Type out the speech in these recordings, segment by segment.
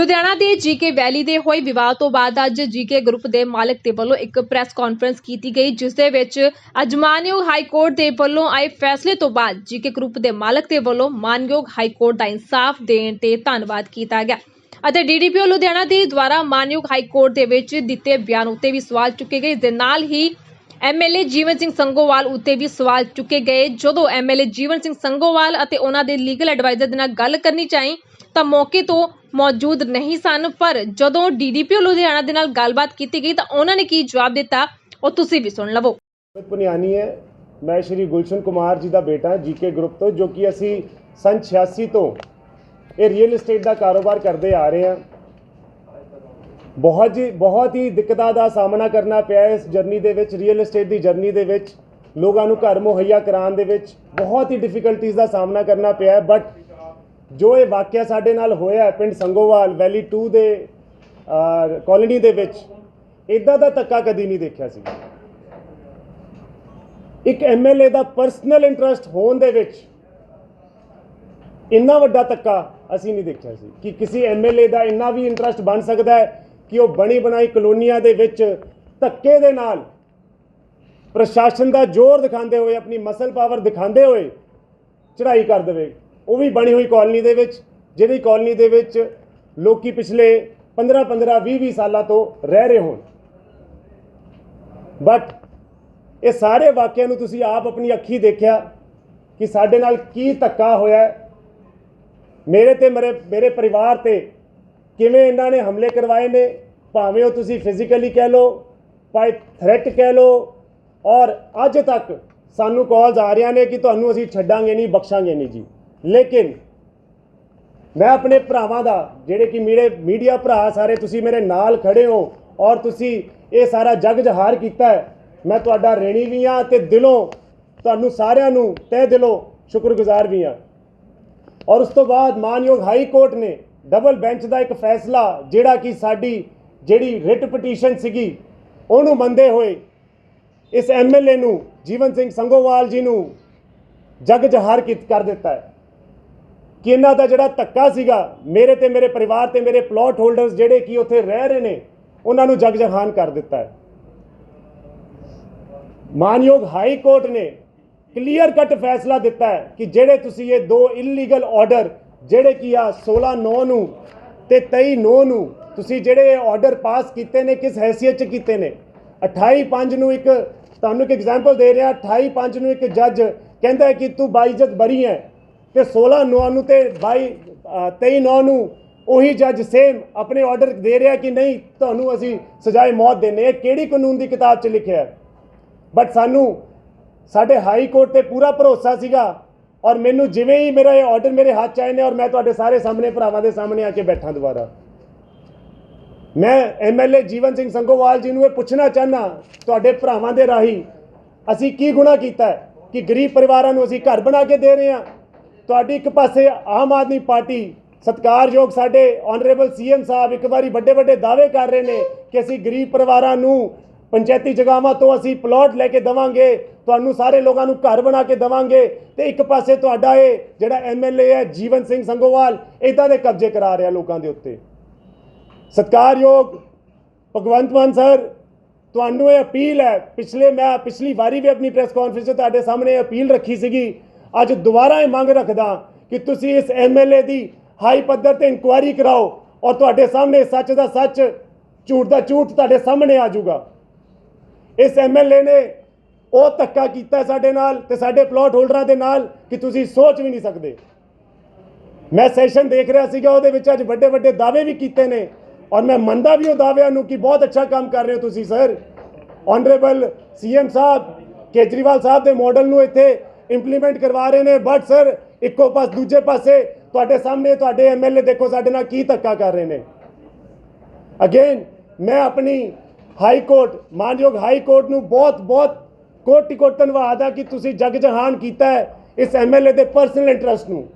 ਲੁਧਿਆਣਾ ਦੇ ਜੀਕੇ ਵੈਲੀ ਦੇ ਹੋਏ ਵਿਵਾਦ ਤੋਂ ਬਾਅਦ ਅੱਜ ਜੀਕੇ ਗਰੁੱਪ ਦੇ ਮਾਲਕ ਦੇ ਵੱਲੋਂ ਇੱਕ ਪ੍ਰੈਸ ਕਾਨਫਰੰਸ ਕੀਤੀ ਗਈ, ਜਿਸ ਦੇ ਵਿੱਚ ਅੱਜ ਮਾਨਯੋਗ ਹਾਈ ਕੋਰਟ ਦੇ ਵੱਲੋਂ ਆਏ ਫੈਸਲੇ ਤੋਂ ਬਾਅਦ ਜੀਕੇ ਗਰੁੱਪ ਦੇ ਮਾਲਕ ਦੇ ਵੱਲੋਂ ਮਾਨਯੋਗ ਹਾਈ ਕੋਰਟ ਦਾ ਇਨਸਾਫ ਦੇਣ ਤੇ ਧੰਨਵਾਦ ਕੀਤਾ ਗਿਆ। ਅਤੇ ਡੀਡੀਪੀਓ ਲੁਧਿਆਣਾ ਦੇ ਦੁਆਰਾ ਮਾਨਯੋਗ ਹਾਈ ਕੋਰਟ ਦੇ ਵਿੱਚ ਦਿੱਤੇ ਬਿਆਨ ਉੱਤੇ ਵੀ ਸਵਾਲ ਚੁੱਕੇ ਗਏ। ਇਸ ਦੇ ਨਾਲ ਹੀ ਐਮਐਲਏ ਜੀਵਨ ਸਿੰਘ ਸੰਗੋਵਾਲ ਉੱਤੇ ਵੀ ਸਵਾਲ ਚੁੱਕੇ ਗਏ। ਜਦੋਂ ਐਮਐਲਏ ਜੀਵਨ ਸਿੰਘ ਸੰਗੋਵਾਲ ਅਤੇ ਉਹਨਾਂ ਦੇ ਲੀਗਲ ਐਡਵਾਈਜ਼ਰ ਦੇ ਨਾਲ ਗੱਲ ਕਰਨੀ ਚਾਹੀ ਤਾਂ ਮੌਕੇ ਤੋਂ ਮੌਜੂਦ ਨਹੀਂ ਸਨ, ਪਰ ਜਦੋਂ ਡੀਡੀਪੀਓ ਲੁਧਿਆਣਾ ਦੇ ਨਾਲ ਗੱਲਬਾਤ ਕੀਤੀ ਗਈ ਤਾਂ ਉਹਨਾਂ ਨੇ ਕੀ ਜਵਾਬ ਦਿੱਤਾ, ਉਹ ਤੁਸੀਂ ਵੀ ਸੁਣ ਲਵੋ। ਅਮਿਤ ਪੁਨਿਆਨੀ ਹੈ। ਮੈਂ ਸ਼੍ਰੀ ਗੁਲਸ਼ਨ ਕੁਮਾਰ ਜੀ ਦਾ ਬੇਟਾ, ਜੀਕੇ ਗਰੁੱਪ ਤੋਂ, ਜੋ ਕਿ ਅਸੀਂ ਸੰਨ 86 ਤੋਂ ਇਹ ਰੀਅਲ ਏਸਟੇਟ ਦਾ ਕਾਰੋਬਾਰ ਕਰਦੇ ਆ ਰਹੇ ਹਾਂ। ਬਹੁਤ ਜੀ, ਬਹੁਤ ਹੀ ਦਿੱਕਤਾਂ ਦਾ ਸਾਹਮਣਾ ਕਰਨਾ ਪਿਆ ਇਸ ਜਰਨੀ ਦੇ ਵਿੱਚ ਰੀਅਲ ਏਸਟੇਟ ਦੀ ਜਰਨੀ ਦੇ ਵਿੱਚ, ਲੋਕਾਂ ਨੂੰ ਘਰ ਮੁਹੱਈਆ ਕਰਾਉਣ ਦੇ ਵਿੱਚ ਬਹੁਤ ਹੀ ਡਿਫਿਕਲਟੀਜ਼ ਦਾ ਸਾਹਮਣਾ ਕਰਨਾ ਪਿਆ ਬਟ ਜੋ ਇਹ ਵਾਕਿਆ ਸਾਡੇ ਨਾਲ ਹੋਇਆ ਹੈ, ਪਿੰਡ ਸੰਗੋਵਾਲ, ਵੈਲੀ 2 ਦੇ ਕਾਲੋਨੀ ਦੇ ਵਿੱਚ ਇਦਾਂ ਦਾ ਧੱਕਾ ਕਦੀ ਨਹੀਂ ਦੇਖਿਆ ਸੀ। ਇੱਕ ਐਮਐਲਏ ਦਾ ਪਰਸਨਲ ਇੰਟਰਸਟ ਹੋਣ ਦੇ ਵਿੱਚ ਇੰਨਾ ਵੱਡਾ ਧੱਕਾ ਅਸੀਂ ਨਹੀਂ ਦੇਖਿਆ ਸੀ ਕਿ ਕਿਸੇ ਐਮਐਲਏ ਦਾ ਇੰਨਾ ਵੀ ਇੰਟਰਸਟ ਬਣ ਸਕਦਾ ਹੈ ਕਿ ਉਹ ਬਣੀ ਬਣਾਈ ਕਲੋਨੀਆਂ ਦੇ ਵਿੱਚ ਧੱਕੇ ਦੇ ਨਾਲ ਪ੍ਰਸ਼ਾਸਨ ਦਾ ਜ਼ੋਰ ਦਿਖਾਉਂਦੇ ਹੋਏ, ਆਪਣੀ ਮਸਲ ਪਾਵਰ ਦਿਖਾਉਂਦੇ ਹੋਏ ਚੜ੍ਹਾਈ ਕਰ ਦੇਵੇ। ਉਹ ਵੀ ਬਣੀ ਹੋਈ ਕਾਲਨੀ ਦੇ ਵਿੱਚ, ਜਿਹੜੀ ਕਾਲਨੀ ਦੇ ਵਿੱਚ ਲੋਕੀ ਪਿਛਲੇ 15 15 20 20 ਸਾਲਾਂ ਤੋਂ ਰਹਿ ਰਹੇ ਹੋਣ। ਬਟ ਇਹ ਸਾਰੇ ਵਾਕਿਆਂ ਨੂੰ ਤੁਸੀਂ ਆਪ ਆਪਣੀ ਅੱਖੀ ਦੇਖਿਆ ਕਿ ਸਾਡੇ ਨਾਲ ਕੀ ਧੱਕਾ ਹੋਇਆ ਮੇਰੇ ਤੇ, ਮੇਰੇ ਮੇਰੇ ਪਰਿਵਾਰ ਤੇ ਕਿਵੇਂ ਇਹਨਾਂ ਨੇ ਹਮਲੇ ਕਰਵਾਏ ਨੇ? ਭਾਵੇਂ ਉਹ ਤੁਸੀਂ ਫਿਜ਼ੀਕਲੀ ਕਹਿ ਲਓ, ਭਾਵੇਂ ਥ੍ਰੈਟ ਕਹਿ ਲਓ, ਔਰ ਅੱਜ ਤੱਕ ਸਾਨੂੰ ਕਾਲਸ ਆ ਰਹੀਆਂ ਨੇ ਕਿ ਤੁਹਾਨੂੰ ਅਸੀਂ ਛੱਡਾਂਗੇ ਨਹੀਂ, ਬਖਸ਼ਾਂਗੇ ਨਹੀਂ ਜੀ। ਲੇਕਿਨ ਮੈਂ ਆਪਣੇ ਭਰਾਵਾਂ ਦਾ, ਜਿਹੜੇ ਕਿ ਮੇਰੇ ਮੀਡੀਆ ਭਰਾ ਸਾਰੇ, ਤੁਸੀਂ ਮੇਰੇ ਨਾਲ ਖੜੇ ਹੋ ਔਰ ਤੁਸੀਂ ਇਹ ਸਾਰਾ ਜਗ ਜਹਾਰ ਕੀਤਾ ਹੈ। ਮੈਂ ਤੁਹਾਡਾ ਰੇਣੀ ਵੀ ਹਾਂ ਤੇ ਦਿਲੋਂ ਤੁਹਾਨੂੰ ਸਾਰਿਆਂ ਨੂੰ ਤਹਿ ਦਿਲੋਂ ਸ਼ੁਕਰਗੁਜ਼ਾਰ ਵੀ ਹਾਂ। ਔਰ ਉਸ ਤੋਂ ਬਾਅਦ ਮਾਨਯੋਗ ਹਾਈ ਕੋਰਟ ਨੇ ਡਬਲ ਬੈਂਚ ਦਾ ਇੱਕ ਫੈਸਲਾ, ਜਿਹੜਾ ਕਿ ਸਾਡੀ ਜਿਹੜੀ ਰਿਟ ਪਟੀਸ਼ਨ ਸੀਗੀ, ਉਹਨੂੰ ਮੰਨਦੇ ਹੋਏ ਇਸ ਐਮਐਲਏ ਨੂੰ, ਜੀਵਨ ਸਿੰਘ ਸੰਗੋਵਾਲ ਜੀ ਨੂੰ ਜਗ ਜਹਾਰ ਕੀਤ ਕਰ ਦਿੱਤਾ ਹੈ। ਕਿ ਇਹਨਾਂ ਦਾ ਜਿਹੜਾ ਧੱਕਾ ਸੀਗਾ, ਮੇਰੇ ਤੇ ਮੇਰੇ ਪਰਿਵਾਰ ਤੇ ਮੇਰੇ ਪਲਾਟ ਹੋਲਡਰਸ ਜਿਹੜੇ ਕਿ ਉੱਥੇ ਰਹਿ ਰਹੇ ਨੇ, ਉਹਨਾਂ ਨੂੰ ਜਗ ਜਹਾਨ ਕਰ ਦਿੱਤਾ ਹੈ। ਮਾਨਯੋਗ ਹਾਈ ਕੋਰਟ ਨੇ ਕਲੀਅਰ ਕੱਟ ਫੈਸਲਾ ਦਿੱਤਾ ਹੈ ਕਿ ਜਿਹੜੇ ਤੁਸੀਂ ਇਹ ਦੋ ਇਲੀਗਲ ਆਰਡਰ ਜਿਹੜੇ ਕੀ ਆ 16 9 ਨੂੰ ਤੇ 23 9 ਨੂੰ ਤੁਸੀਂ ਜਿਹੜੇ ਆਰਡਰ ਪਾਸ ਕੀਤੇ ਨੇ, ਕਿਸ ਹੈਸੀਅਤ ਚ ਕੀਤੇ ਨੇ? 28 5 ਨੂੰ ਇੱਕ, ਤੁਹਾਨੂੰ ਇੱਕ ਐਗਜ਼ਾਮਪਲ ਦੇ ਰਿਹਾ 28 5 ਨੂੰ ਇੱਕ ਜੱਜ ਕਹਿੰਦਾ ਕਿ ਤੂੰ ਬਾਈਜਤ ਬਰੀ ਹੈ। ਤੇ 16 9 ਨੂੰ ਤੇ 22 ਅ, 23 9 ਨੂੰ ਉਹੀ ਜੱਜ ਸੇਮ ਆਪਣੇ ਆਰਡਰ ਦੇ ਰਿਹਾ ਕਿ ਨਹੀਂ ਤੁਹਾਨੂੰ ਅਸੀਂ ਸਜ਼ਾਏ ਮੌਤ ਦੇਣੇ ਇਹ ਕਿਹੜੀ ਕਾਨੂੰਨ ਦੀ ਕਿਤਾਬ 'ਚ ਲਿਖਿਆ ਹੈ? ਬਟ ਸਾਨੂੰ ਸਾਡੇ ਹਾਈ ਕੋਰਟ ਤੇ ਪੂਰਾ ਭਰੋਸਾ ਸੀਗਾ ਔਰ ਮੈਨੂੰ ਜਿਵੇਂ ਹੀ ਮੇਰਾ ਇਹ ਆਰਡਰ ਮੇਰੇ ਹੱਥ 'ਚ ਆਏ ਨੇ ਔਰ ਮੈਂ ਤੁਹਾਡੇ ਸਾਰੇ ਸਾਹਮਣੇ ਭਰਾਵਾਂ ਦੇ ਸਾਹਮਣੇ ਆ ਕੇ ਬੈਠਾ ਦੁਬਾਰਾ। ਮੈਂ ਐਮਐਲਏ ਜੀਵਨ ਸਿੰਘ ਸੰਗੋਵਾਲ ਜੀ ਨੂੰ ਇਹ ਪੁੱਛਣਾ ਚਾਹਨਾ ਤੁਹਾਡੇ ਭਰਾਵਾਂ ਦੇ ਰਾਹੀਂ ਅਸੀਂ ਕੀ ਗੁਨਾਹ ਕੀਤਾ ਕਿ ਗਰੀਬ ਪਰਿਵਾਰਾਂ ਨੂੰ ਅਸੀਂ ਘਰ ਬਣਾ ਕੇ ਦੇ ਰਹੇ ਹਾਂ? ਤੁਹਾਡੀ ਇੱਕ ਪਾਸੇ ਆਮ ਆਦਮੀ ਪਾਰਟੀ ਸਤਿਕਾਰਯੋਗ ਸਾਡੇ ਆਨਰੇਬਲ ਸੀਐਮ ਸਾਹਿਬ ਇੱਕ ਵਾਰੀ ਵੱਡੇ ਵੱਡੇ ਦਾਅਵੇ ਕਰ ਰਹੇ ਨੇ ਕਿ ਅਸੀਂ ਗਰੀਬ ਪਰਿਵਾਰਾਂ ਨੂੰ ਪੰਚਾਇਤੀ ਜਗ੍ਹਾਵਾਂ ਤੋਂ ਅਸੀਂ ਪਲਾਟ ਲੈ ਕੇ ਦਵਾਂਗੇ, ਤੁਹਾਨੂੰ ਸਾਰੇ ਲੋਕਾਂ ਨੂੰ ਘਰ ਬਣਾ ਕੇ ਦਵਾਂਗੇ ਤੇ ਇੱਕ ਪਾਸੇ ਤੁਹਾਡਾ ਇਹ ਜਿਹੜਾ ਐਮਐਲਏ ਹੈ, ਜੀਵਨ ਸਿੰਘ ਸੰਗੋਵਾਲ ਇਦਾਂ ਦੇ ਕਬਜ਼ੇ ਕਰਾ ਰਿਹਾ ਲੋਕਾਂ ਦੇ ਉੱਤੇ। ਸਤਿਕਾਰਯੋਗ ਭਗਵੰਤ ਮਾਨ ਸਰ ਤੁਹਾਨੂੰ ਇਹ ਅਪੀਲ ਹੈ, ਪਿਛਲੇ ਮੈਂ ਪਿਛਲੀ ਵਾਰੀ ਵੀ ਆਪਣੀ ਪ੍ਰੈਸ ਕਾਨਫਰੰਸ 'ਚ ਤੁਹਾਡੇ ਸਾਹਮਣੇ ਇਹ ਅਪੀਲ ਰੱਖੀ ਸੀਗੀ ਅੱਜ ਦੁਬਾਰਾ ਇਹ ਮੰਗ ਰੱਖਦਾ ਕਿ ਤੁਸੀਂ ਇਸ ਐਮਐਲਏ ਦੀ ਹਾਈ ਪੱਧਰ ਤੇ ਇਨਕੁਆਇਰੀ ਕਰਾਓ ਔਰ ਤੁਹਾਡੇ ਸਾਹਮਣੇ ਸੱਚ ਦਾ ਸੱਚ, ਝੂਠ ਦਾ ਝੂਠ ਤੁਹਾਡੇ ਸਾਹਮਣੇ ਆ ਜਾਊਗਾ। ਇਸ ਐਮਐਲਏ ਨੇ ਉਹ ਧੱਕਾ ਕੀਤਾ ਸਾਡੇ ਨਾਲ ਤੇ ਸਾਡੇ ਪਲਾਟ ਹੋਲਡਰਾਂ ਦੇ ਨਾਲ ਕਿ ਤੁਸੀਂ ਸੋਚ ਵੀ ਨਹੀਂ ਸਕਦੇ। ਮੈਂ ਸੈਸ਼ਨ ਦੇਖ ਰਿਹਾ ਸੀਗਾ, ਉਹਦੇ ਵਿੱਚ ਅੱਜ ਵੱਡੇ ਵੱਡੇ ਦਾਅਵੇ ਵੀ ਕੀਤੇ ਨੇ ਔਰ ਮੈਂ ਮੰਨਦਾ ਵੀ ਉਹ ਦਾਅਵਿਆਂ ਨੂੰ ਕਿ ਬਹੁਤ ਅੱਛਾ ਕੰਮ ਕਰ ਰਹੇ ਹੋ ਤੁਸੀਂ ਸਰ ਆਨਰੇਬਲ ਸੀਐਮ ਸਾਹਿਬ, ਕੇਜਰੀਵਾਲ ਸਾਹਿਬ ਦੇ ਮਾਡਲ ਨੂੰ ਇੱਥੇ ਇੰਪਲੀਮੈਂਟ ਕਰਵਾ ਰਹੇ ਨੇ ਬਟ ਸਰ ਇੱਕੋ ਪਾਸ, ਦੂਜੇ ਪਾਸੇ ਤੁਹਾਡੇ ਸਾਹਮਣੇ ਤੁਹਾਡੇ ਐਮਐਲਏ ਦੇਖੋ, ਸਾਡੇ ਨਾਲ ਕੀ ਧੱਕਾ ਕਰ ਰਹੇ ਨੇ। ਅਗੇਨ ਮੈਂ ਆਪਣੀ ਹਾਈ ਕੋਰਟ ਮਾਨਯੋਗ ਹਾਈ ਕੋਰਟ ਨੂੰ ਬਹੁਤ ਬਹੁਤ ਕੋਟਿ ਕੋਟਿ ਧੰਨਵਾਦ ਆ ਕਿ ਤੁਸੀਂ ਜਗ ਜਹਾਨ ਕੀਤਾ ਹੈ ਇਸ ਐਮਐਲਏ ਦੇ ਪਰਸਨਲ ਇੰਟਰਸਟ ਨੂੰ।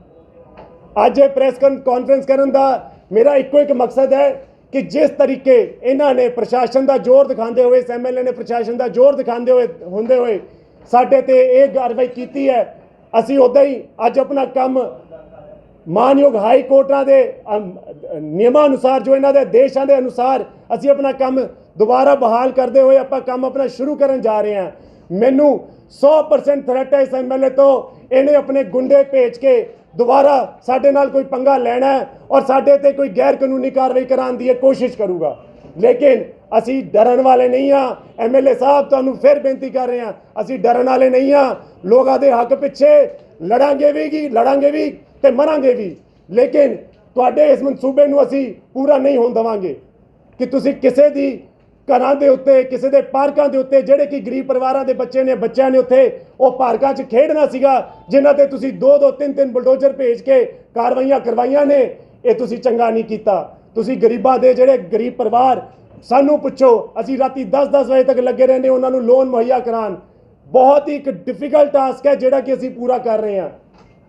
ਅੱਜ ਇਹ ਪ੍ਰੈਸ ਕਾਨਫਰੰਸ ਕਰਨ ਦਾ ਮੇਰਾ ਇੱਕੋ ਇੱਕ ਮਕਸਦ ਹੈ ਕਿ ਜਿਸ ਤਰੀਕੇ ਇਹਨਾਂ ਨੇ ਪ੍ਰਸ਼ਾਸਨ ਦਾ ਜ਼ੋਰ ਦਿਖਾਉਂਦੇ ਹੋਏ, ਇਸ ਐਮਐਲਏ ਨੇ ਪ੍ਰਸ਼ਾਸਨ ਦਾ ਜ਼ੋਰ ਦਿਖਾਉਂਦੇ ਹੋਏ, ਹੁੰਦੇ ਹੋਏ ਸਾਡੇ ਤੇ ਇਹ ਕਾਰਵਾਈ ਕੀਤੀ ਹੈ। ਅਸੀਂ ਉਦਾਂ ਹੀ ਅੱਜ ਆਪਣਾ ਕੰਮ ਮਾਨਯੋਗ ਹਾਈ ਕੋਰਟਾਂ ਦੇ ਅਮ, ਨਿਯਮਾਂ ਅਨੁਸਾਰ ਜੋ ਇਹਨਾਂ ਦੇ ਦੇਸ਼ਾਂ ਦੇ ਅਨੁਸਾਰ ਅਸੀਂ ਆਪਣਾ ਕੰਮ ਦੁਬਾਰਾ ਬਹਾਲ ਕਰਦੇ ਹੋਏ ਆਪਾਂ ਕੰਮ ਆਪਣਾ ਸ਼ੁਰੂ ਕਰਨ ਜਾ ਰਹੇ ਹਾਂ। ਮੈਨੂੰ 100% ਥ੍ਰੈਟ ਹੈ ਇਸ ਐਮਐਲਏ ਤੋਂ। ਇਹਨੇ ਆਪਣੇ ਗੁੰਡੇ ਭੇਜ ਕੇ ਦੁਬਾਰਾ ਸਾਡੇ ਨਾਲ ਕੋਈ ਪੰਗਾ ਲੈਣਾ ਔਰ ਸਾਡੇ ਤੇ ਕੋਈ ਗੈਰ ਕਾਨੂੰਨੀ ਕਾਰਵਾਈ ਕਰਾਉਣ ਦੀ ਇਹ ਕੋਸ਼ਿਸ਼ ਕਰੂਗਾ। ਲੇਕਿਨ ਅਸੀਂ ਡਰਨ ਵਾਲੇ ਨਹੀਂ ਆ ਐਮਐਲਏ ਸਾਹਿਬ ਤੁਹਾਨੂੰ ਫਿਰ ਬੇਨਤੀ ਕਰ ਰਹੇ ਹਾਂ, ਅਸੀਂ ਡਰਨ ਵਾਲੇ ਨਹੀਂ ਆ ਲੋਕਾਂ ਦੇ ਹੱਕ ਪਿੱਛੇ ਲੜਾਂਗੇ ਵੀ ਕੀ ਲੜਾਂਗੇ ਵੀ ਤੇ ਮਰਾਂਗੇ ਵੀ। ਲੇਕਿਨ ਤੁਹਾਡੇ ਇਸ ਮਨਸੂਬੇ ਨੂੰ ਅਸੀਂ ਪੂਰਾ ਨਹੀਂ ਹੋਣ ਦੇਵਾਂਗੇ। ਕਿ ਤੁਸੀਂ ਕਿਸੇ ਦੀ ਘਰਾਂ ਦੇ ਉੱਤੇ, ਕਿਸੇ ਦੇ ਪਾਰਕਾਂ ਦੇ ਉੱਤੇ, ਜਿਹੜੇ ਕਿ ਗਰੀਬ ਪਰਿਵਾਰਾਂ ਦੇ ਬੱਚੇ ਨੇ, ਬੱਚਿਆਂ ਨੇ ਉੱਥੇ ਉਹ ਪਾਰਕਾਂ 'ਚ ਖੇਡਣਾ ਸੀਗਾ, ਜਿਨ੍ਹਾਂ ਤੇ ਤੁਸੀਂ ਦੋ ਦੋ ਤਿੰਨ ਤਿੰਨ ਬਲਡੋਜਰ ਭੇਜ ਕੇ ਕਾਰਵਾਈਆਂ ਕਰਵਾਈਆਂ ਨੇ, ਇਹ ਤੁਸੀਂ ਚੰਗਾ ਨਹੀਂ ਕੀਤਾ। ਤੁਸੀਂ ਗਰੀਬਾਂ ਦੇ ਜਿਹੜੇ ਗਰੀਬ ਪਰਿਵਾਰ, ਸਾਨੂੰ ਪੁੱਛੋ, ਅਸੀਂ ਰਾਤੀ 10-10 ਵਜੇ ਤੱਕ ਲੱਗੇ ਰਹਿੰਦੇ, ਉਹਨਾਂ ਨੂੰ ਲੋਨ ਮੁਹੱਈਆ ਕਰਾਉਣ। ਬਹੁਤ ਹੀ ਇੱਕ ਡਿਫਿਕਲਟ ਟਾਸਕ ਹੈ ਜਿਹੜਾ ਕਿ ਅਸੀਂ ਪੂਰਾ ਕਰ ਰਹੇ ਹਾਂ।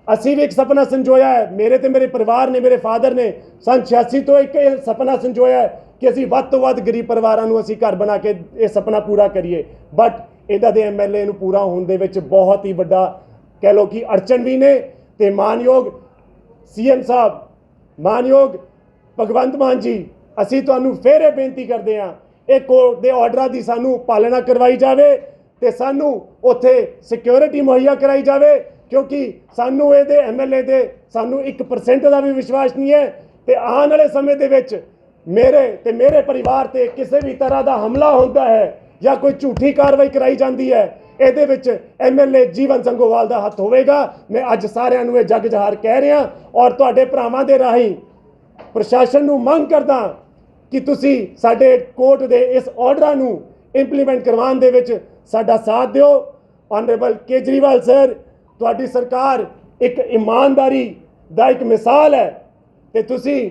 ਅਸੀਂ ਵੀ ਇੱਕ ਸੁਪਨਾ ਸੰਜੋਇਆ ਹੈ, ਮੇਰੇ ਤੇ ਮੇਰੇ ਪਰਿਵਾਰ ਨੇ, ਮੇਰੇ ਫਾਦਰ ਨੇ, ਸੰਨ 86 ਤੋਂ ਇੱਕ ਇਹ ਸੁਪਨਾ ਸੰਜੋਇਆ ਹੈ ਕਿ ਅਸੀਂ ਵੱਧ ਤੋਂ ਵੱਧ ਗਰੀਬ ਪਰਿਵਾਰਾਂ ਨੂੰ ਅਸੀਂ ਘਰ ਬਣਾ ਕੇ ਇਹ ਸੁਪਨਾ ਪੂਰਾ ਕਰੀਏ। ਬਟ ਇਹਨਾਂ ਦੇ ਐਮਐਲਏ ਨੂੰ ਪੂਰਾ ਹੋਣ ਦੇ ਵਿੱਚ ਬਹੁਤ ਹੀ ਵੱਡਾ ਕਹਿ ਲੋ ਕਿ ਅੜਚਨ ਵੀ ਨੇ ਤੇ ਮਾਨਯੋਗ ਸੀਐਮ ਸਾਹਿਬ, ਮਾਨਯੋਗ ਭਗਵੰਤ ਮਾਨ ਜੀ, ਅਸੀਂ ਤੁਹਾਨੂੰ ਫੇਰ ਇਹ ਬੇਨਤੀ ਕਰਦੇ ਹਾਂ, ਇਹ ਕੋਰਟ ਦੇ ਆਰਡਰਾਂ ਦੀ ਸਾਨੂੰ ਪਾਲਣਾ ਕਰਵਾਈ ਜਾਵੇ ਤੇ ਸਾਨੂੰ ਉੱਥੇ ਸਿਕਿਉਰਿਟੀ ਮੁਹੱਈਆ ਕਰਾਈ ਜਾਵੇ, ਕਿਉਂਕਿ ਸਾਨੂੰ ਇਹਦੇ ਐਮਐਲਏ ਦੇ ਸਾਨੂੰ 1% ਦਾ ਵੀ ਵਿਸ਼ਵਾਸ ਨਹੀਂ ਹੈ ਤੇ ਆਉਣ ਵਾਲੇ ਸਮੇਂ ਦੇ ਵਿੱਚ ਮੇਰੇ ਤੇ ਮੇਰੇ ਪਰਿਵਾਰ ਤੇ ਕਿਸੇ ਵੀ ਤਰ੍ਹਾਂ ਦਾ ਹਮਲਾ ਹੁੰਦਾ ਹੈ ਜਾਂ ਕੋਈ ਝੂਠੀ ਕਾਰਵਾਈ ਕਰਾਈ ਜਾਂਦੀ ਹੈ, ਇਹਦੇ ਵਿੱਚ ਐਮਐਲਏ ਜੀਵਨ ਸੰਗੋਵਾਲ ਦਾ ਹੱਥ ਹੋਵੇਗਾ। ਮੈਂ ਅੱਜ ਸਾਰਿਆਂ ਨੂੰ ਇਹ ਜੱਗ ਜਹਾਰ ਕਹਿ ਰਿਹਾ ਔਰ ਤੁਹਾਡੇ ਭਰਾਵਾਂ ਦੇ ਰਾਹੀਂ ਪ੍ਰਸ਼ਾਸਨ ਨੂੰ ਮੰਗ ਕਰਦਾ ਕਿ ਤੁਸੀਂ ਸਾਡੇ ਕੋਰਟ ਦੇ ਇਸ ਆਰਡਰਾਂ ਨੂੰ ਇੰਪਲੀਮੈਂਟ ਕਰਵਾਉਣ ਦੇ ਵਿੱਚ ਸਾਡਾ ਸਾਥ ਦਿਓ। ਆਨਰੇਬਲ ਕੇਜਰੀਵਾਲ ਸਰ ਤੁਹਾਡੀ ਸਰਕਾਰ ਇੱਕ ਇਮਾਨਦਾਰੀ ਦਾ ਇੱਕ ਮਿਸਾਲ ਹੈ ਤੇ ਤੁਸੀਂ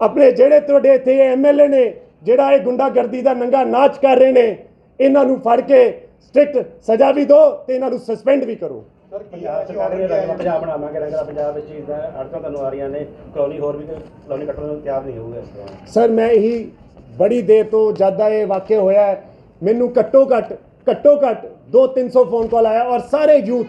ਆਪਣੇ ਜਿਹੜੇ ਤੁਹਾਡੇ ਇੱਥੇ ਐਮਐਲਏ ਨੇ, ਜਿਹੜਾ ਇਹ ਗੁੰਡਾਗਰਦੀ ਦਾ ਨੰਗਾ ਨਾਚ ਕਰ ਰਹੇ ਨੇ, ਇਹਨਾਂ ਨੂੰ ਫੜ ਕੇ ਸਟ੍ਰਿਕਟ ਸਜ਼ਾ ਵੀ ਦਿਓ ਤੇ ਇਹਨਾਂ ਨੂੰ ਸਸਪੈਂਡ ਵੀ ਕਰੋ। ਸਰ ਪੰਜਾਬ ਸਰਕਾਰ ਨੇ ਰੰਗਲਾ ਪੰਜਾਬ ਬਣਾਵਾਂਗੇ ਰੰਗਲਾ ਪੰਜਾਬ ਵਿੱਚ ਇਦਾਂ ਅੜਚਾਂ ਤੁਹਾਨੂੰ ਆ ਰਹੀਆਂ ਨੇ ਕਲੋਨੀ ਹੋਰ ਵੀ ਕਲੋਨੀ ਕੱਟਣ ਨੂੰ ਤਿਆਰ ਨਹੀਂ ਹੋਊਗਾ ਇਸ ਤਰ੍ਹਾਂ। ਸਰ ਮੈਂ ਇਹੀ ਬੜੀ ਦੇਰ ਤੋਂ ਜਦ ਦਾ ਇਹ ਵਾਕਿਆ ਹੋਇਆ ਹੈ, ਮੈਨੂੰ ਘੱਟੋ ਘੱਟ ਘੱਟੋ ਘੱਟ 2-300 ਫੋਨ ਕਾਲ ਆਇਆ ਔਰ ਸਾਰੇ ਯੂਥ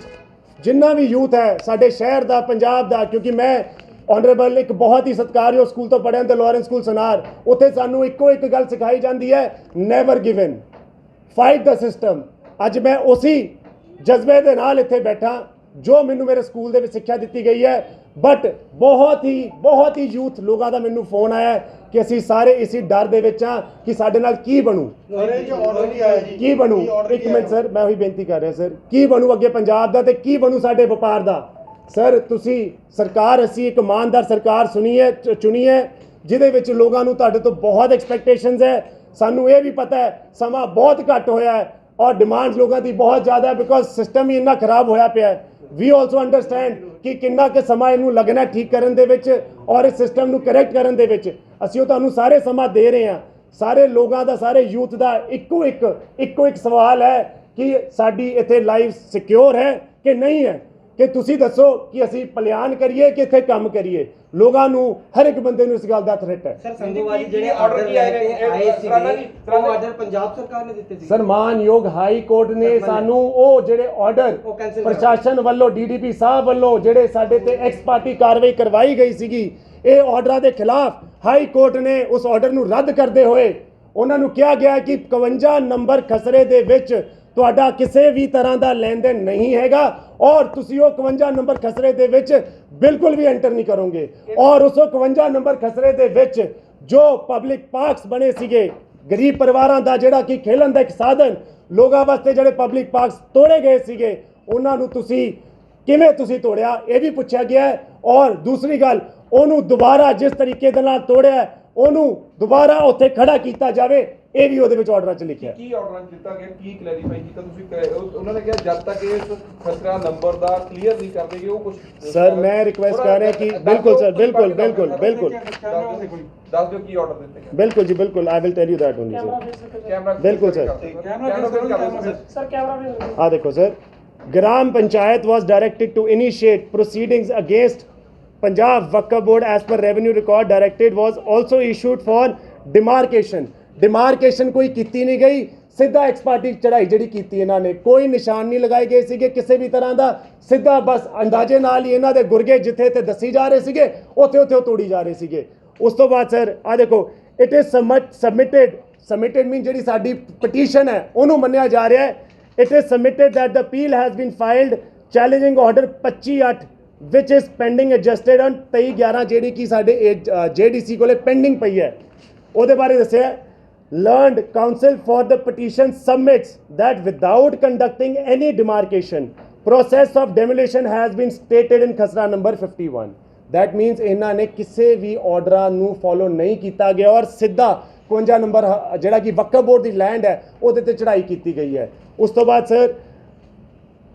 ਜਿੰਨਾ ਵੀ ਯੂਥ ਹੈ ਸਾਡੇ ਸ਼ਹਿਰ ਦਾ ਪੰਜਾਬ ਦਾ ਕਿਉਂਕਿ ਮੈਂ ਆਨਰੇਬਲ ਇੱਕ ਬਹੁਤ ਹੀ ਸਤਿਕਾਰਯੋਗ ਸਕੂਲ ਤੋਂ ਪੜ੍ਹਿਆ ਤੇ ਲਾਰੈਂਸ ਸਕੂਲ ਸਨਾਰ ਉੱਥੇ ਸਾਨੂੰ ਇੱਕੋ ਇੱਕ ਗੱਲ ਸਿਖਾਈ ਜਾਂਦੀ ਹੈ ਨੈਵਰ ਗਿਵ ਇਨ ਫਾਈਟ ਦਾ ਸਿਸਟਮ ਅੱਜ ਮੈਂ ਉਸੇ ਜਜ਼ਬੇ ਦੇ ਨਾਲ ਇੱਥੇ ਬੈਠਾ ਜੋ ਮੈਨੂੰ ਮੇਰੇ ਸਕੂਲ ਦੇ ਵਿੱਚ ਸਿੱਖਿਆ ਦਿੱਤੀ ਗਈ ਹੈ। ਬਟ ਬਹੁਤ ਹੀ ਬਹੁਤ ਹੀ ਯੂਥ ਲੋਕਾਂ ਦਾ ਮੈਨੂੰ ਫੋਨ ਆਇਆ ਕਿ ਅਸੀਂ ਸਾਰੇ ਇਸੇ ਡਰ ਦੇ ਵਿੱਚ ਆ ਕਿ ਸਾਡੇ ਨਾਲ ਕੀ ਬਣੂ। ਕੀ ਆਇਆ ਜੀ। ਕੀ ਬਣੂ? ਇੱਕ ਮਿੰਟ? ਸਰ ਮੈਂ ਉਹੀ ਬੇਨਤੀ ਕਰ ਰਿਹਾ ਸਰ। ਕੀ ਬਣੂ ਅੱਗੇ ਪੰਜਾਬ ਦਾ ਤੇ ਕੀ ਬਣੂ ਸਾਡੇ ਵਪਾਰ ਦਾ? ਸਰ ਤੁਸੀਂ ਸਰਕਾਰ ਅਸੀਂ ਇੱਕ ਇਮਾਨਦਾਰ ਸਰਕਾਰ ਸੁਣੀ ਹੈ ਚੁਣੀ ਹੈ ਜਿਹਦੇ ਵਿੱਚ ਲੋਕਾਂ ਨੂੰ ਤੁਹਾਡੇ ਤੋਂ ਬਹੁਤ ਐਕਸਪੈਕਟੇਸ਼ਨਸ ਹੈ। ਸਾਨੂੰ ਇਹ ਵੀ ਪਤਾ ਹੈ ਸਮਾਂ ਬਹੁਤ ਘੱਟ ਹੋਇਆ ਹੈ। ਔਰ ਡਿਮਾਂਡਸ ਲੋਕਾਂ ਦੀ ਬਹੁਤ ਜ਼ਿਆਦਾ ਹੈ ਬਿਕੋਜ਼ ਸਿਸਟਮ ਹੀ ਇੰਨਾ ਖਰਾਬ ਹੋਇਆ ਪਿਆ ਹੈ ਵੀ ਆਲਸੋ ਅੰਡਰਸਟੈਂਡ ਕਿ ਕਿੰਨਾ ਕੁ ਸਮਾਂ ਇਹਨੂੰ ਲੱਗਣਾ ਠੀਕ ਕਰਨ ਦੇ ਵਿੱਚ ਔਰ ਇਸ ਸਿਸਟਮ ਨੂੰ ਕਰੈਕਟ ਕਰਨ ਦੇ ਵਿੱਚ ਅਸੀਂ ਉਹ ਤੁਹਾਨੂੰ ਸਾਰੇ ਸਮਾਂ ਦੇ ਰਹੇ ਹਾਂ ਸਾਰੇ ਲੋਕਾਂ ਦਾ ਸਾਰੇ ਯੂਥ ਦਾ ਇੱਕੋ ਇੱਕ ਇੱਕੋ ਇੱਕ ਸਵਾਲ ਹੈ ਕਿ ਸਾਡੀ ਇੱਥੇ ਲਾਈਫ ਸਿਕਿਉਰ ਹੈ ਕਿ ਨਹੀਂ ਹੈ ਕਿ ਤੁਸੀਂ ਦੱਸੋ ਕਿ ਅਸੀਂ ਪਲਾਨ ਕਰੀਏ ਕਿ ਇੱਥੇ ਕੰਮ ਕਰੀਏ ਲੋਕਾਂ ਨੂੰ ਹਰ ਇੱਕ ਬੰਦੇ ਨੂੰ ਇਸ ਗੱਲ ਦਾ ਥ੍ਰੈਟ ਹੈ ਸਰ ਸੰਗੋਵਾਲੀ ਕੀ- ਜਿਹੜੇ ਆਰਡਰ ਕੀ ਆਏ ਨੇ? ਇਹ ਆਏ ਜੀ, ਸਰਾਹਨਾ ਉਹ ਜੀ। ਆਰਡਰ ਪੰਜਾਬ ਸਰਕਾਰ ਨੇ ਦਿੱਤੇ ਸੀ ਸਨਮਾਨਯੋਗ ਹਾਈ ਕੋਰਟ ਨੇ ਸਾਨੂੰ ਉਹ ਜਿਹੜੇ ਆਰਡਰ ਪ੍ਰਸ਼ਾਸਨ ਵੱਲੋਂ ਡੀਡੀਪੀ ਸਾਹਿਬ ਵੱਲੋਂ ਜਿਹੜੇ ਸਾਡੇ ਤੇ ਐਕਸ ਪਾਰਟੀ ਕਾਰਵਾਈ ਕਰਵਾਈ ਗਈ ਸੀਗੀ ਇਹ ਆਰਡਰਾਂ ਦੇ ਖਿਲਾਫ ਹਾਈ ਕੋਰਟ ਨੇ ਉਸ ਆਰਡਰ ਨੂੰ ਰੱਦ ਕਰਦੇ ਹੋਏ ਉਹਨਾਂ ਨੂੰ ਕਿਹਾ ਗਿਆ ਕਿ 51 ਨੰਬਰ ਖਸਰੇ ਦੇ ਵਿੱਚ ਤੁਹਾਡਾ ਕਿਸੇ ਵੀ ਤਰ੍ਹਾਂ ਦਾ ਲੈਣ ਦੇਣ ਨਹੀਂ ਹੈਗਾ ਔਰ ਤੁਸੀਂ ਉਹ 51 ਨੰਬਰ ਖਸਰੇ ਦੇ ਵਿੱਚ ਬਿਲਕੁਲ ਵੀ ਐਂਟਰ ਨਹੀਂ ਕਰੋਗੇ। ਔਰ ਉਸ 51 ਨੰਬਰ ਖਸਰੇ ਦੇ ਵਿੱਚ ਜੋ ਪਬਲਿਕ ਪਾਰਕਸ ਬਣੇ ਸੀਗੇ, ਗਰੀਬ ਪਰਿਵਾਰਾਂ ਦਾ ਜਿਹੜਾ ਕਿ ਖੇਲਣ ਦਾ ਇੱਕ ਸਾਧਨ, ਲੋਕਾਂ ਵਾਸਤੇ ਜਿਹੜੇ ਪਬਲਿਕ ਪਾਰਕਸ ਤੋੜੇ ਗਏ ਸੀਗੇ, ਉਹਨਾਂ ਨੂੰ ਤੁਸੀਂ ਕਿਵੇਂ ਤੁਸੀਂ ਤੋੜਿਆ? ਇਹ ਵੀ ਪੁੱਛਿਆ ਗਿਆ ਹੈ। ਔਰ ਦੂਸਰੀ ਗੱਲ, ਉਹਨੂੰ ਦੁਬਾਰਾ ਜਿਸ ਤਰੀਕੇ ਦੇ ਨਾਲ ਤੋੜਿਆ, ਉਹਨੂੰ ਦੁਬਾਰਾ ਉੱਥੇ ਖੜਾ ਕੀਤਾ ਜਾਵੇ ਇਹ ਵੀ ਉਹਦੇ ਵਿੱਚ ਆਰਡਰਾਂ 'ਚ ਲਿਖਿਆ ਹੈ। ਕੀ ਆਰਡਰ ਦਿੱਤਾ ਗਿਆ? ਕੀ ਕਲੈਰੀਫਾਈ ਕੀਤਾ ਤੁਸੀਂ? ਕ- ਉਹ- ਉਹਨਾਂ ਨੇ ਕਿਹਾ ਜਦ ਤੱਕ ਇਸ ਖਸਰਾ ਨੰਬਰ ਦਾ ਕਲੀਅਰ ਨਹੀਂ ਕਰ ਦੇਗੇ ਉਹ ਕੁਝ ਸਰ, ਮੈਂ request ਕਰ ਰਿਹਾ ਕਿ ਬਿਲਕੁਲ sir, ਬਿਲਕੁਲ, ਬਿਲਕੁਲ, ਬਿਲਕੁਲ। ਦੱਸ ਦਿਓ ਕੀ ਆਰਡਰ ਦਿੱਤੇ ਗਏ। ਬਿਲਕੁਲ ਜੀ ਬਿਲਕੁਲ I will tell you that only sir camera ਬਿਲਕੁਲ sir। ਕੈਮਰਾ ਆ ਦੇਖੋ sir gram panchayat was directed to initiate proceedings against Punjab Waqf board as per revenue record directed was also issued for demarcation demarcation ਕੋਈ ਕੀਤੀ ਨਹੀਂ ਗਈ, ਸਿੱਧਾ X party ਚੜਾਈ ਜਿਹੜੀ ਕੀਤੀ ਇਹਨਾਂ ਨੇ, ਕੋਈ ਨਿਸ਼ਾਨ ਨਹੀਂ ਲਗਾਏ ਗਏ ਸੀਗੇ ਕਿਸੇ ਵੀ ਤਰ੍ਹਾਂ ਦਾ, ਸਿੱਧਾ ਬਸ ਅੰਦਾਜ਼ੇ ਨਾਲ ਹੀ ਇਹਨਾਂ ਦੇ ਗੁਰਗੇ ਜਿੱਥੇ ਤੇ ਦੱਸੀ ਜਾ ਰਹੇ ਸੀਗੇ, ਉੱਥੇ ਉੱਥੇ ਉਹ ਤੋੜੀ ਜਾ ਰਹੇ ਸੀਗੇ। ਉਸ ਤੋਂ ਬਾਅਦ ਸਰ ਆ ਦੇਖੋ it is submitted submitted mean ਜਿਹੜੀ ਸਾਡੀ ਪਟੀਸ਼ਨ ਹੈ, ਉਹਨੂੰ ਮੰਨਿਆ ਜਾ ਰਿਹਾ ਹੈ। It is submitted that the appeal has been filed, challenging order 25 which is pending adjusted on 23 11 ਜਿਹੜੀ ਕਿ ਸਾਡੇ ਜੀਡੀਸੀ ਕੋਲੇ ਪੈਂਡਿੰਗ ਪਈ ਹੈ। ਉਹਦੇ ਬਾਰੇ ਦੱਸਿਆ learned counsel for the petition submits that without conducting any demarcation process of demolition has been stated in ਖਸਰਾ number 51 that means ਇਹਨਾਂ ਨੇ ਕਿਸੇ ਵੀ ਆਰਡਰਾਂ ਨੂੰ ਫੋਲੋ ਨਹੀਂ ਕੀਤਾ ਗਿਆ ਔਰ ਸਿੱਧਾ 52 ਨੰਬਰ ਜਿਹੜਾ ਕਿ ਵਕਫ ਬੋਰਡ ਦੀ ਲੈਂਡ ਹੈ ਉਹਦੇ ਤੇ ਚੜਾਈ ਕੀਤੀ ਗਈ ਹੈ ਉਸ ਤੋਂ ਬਾਅਦ sir